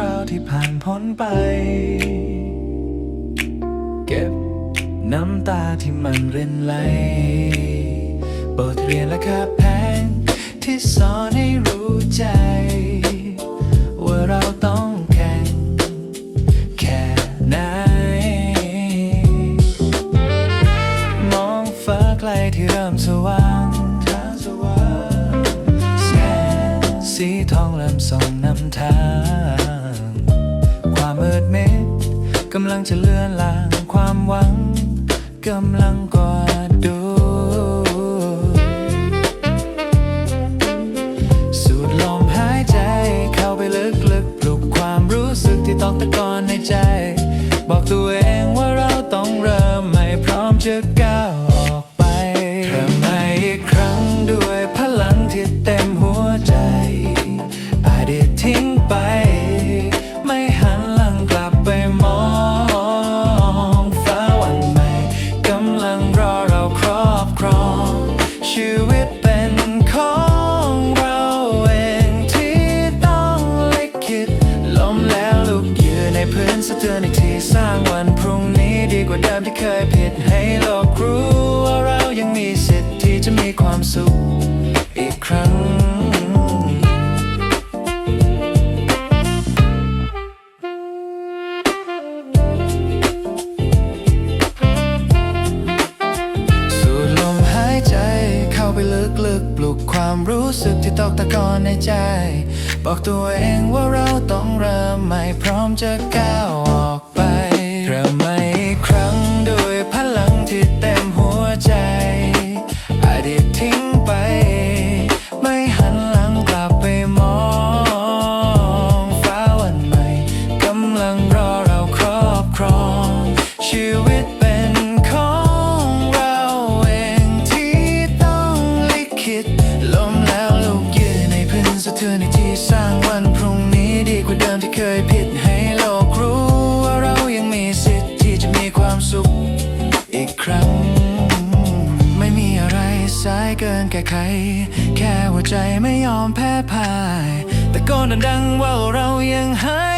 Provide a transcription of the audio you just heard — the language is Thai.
ราวที่ผ่านพ้นไป เก็บน้ำตาที่มันรินไหล บทเรียนและค่าแพง ที่สอนให้รู้ใจ ว่าเราต้องแข่งแค่ไหน มองฟ้าไกลที่เริ่มสว่างสีทองเริ่มส่องนำทาง ดเม็ดกำลังจะเลือนลางความหวังกำลังกอดดูสูดลมหายใจเข้าไปลึกๆปลุกความรู้สึกที่ต้องตะกอนในใจ บอกตัวเองว่าเราต้องเริ่มใหม่พร้อมจะ สร้างวันพรุ่งนี้ดีกว่าเดิมที่เคยผิดให้โลกรู้ว่าเรายังมีสิทธิ์ที่จะมีความสุขอีกครั้ง สูดลมหายใจเข้าไปลึกๆปลุกความรู้สึกที่ตกตะกอนในใจ บอกตัวเองว่าเราต้องเริ่มใหม่พร้อมจะก้าวออก ไปเริ่มใหม่อีกครั้งด้วยพลังที่เต็มหัวใจอดีตทิ้งไป ไม่หันหลังกลับไปมองฟ้าวันใหม่กำลังรอเราครอบครอง ชีวิตเป็นของเราเองที่ต้องลิขิตลมแล้วลุกยืนในพื้นสะเทือนในที่สร้างวันพรุ่งนี้ดีกว่าเดิมที่เคยผิด ครั้ง ไม่มีอะไรสายเกินแก้ไข แค่หัวใจไม่ยอมแพ้พ่าย แต่กนดังว่าเรายังหาย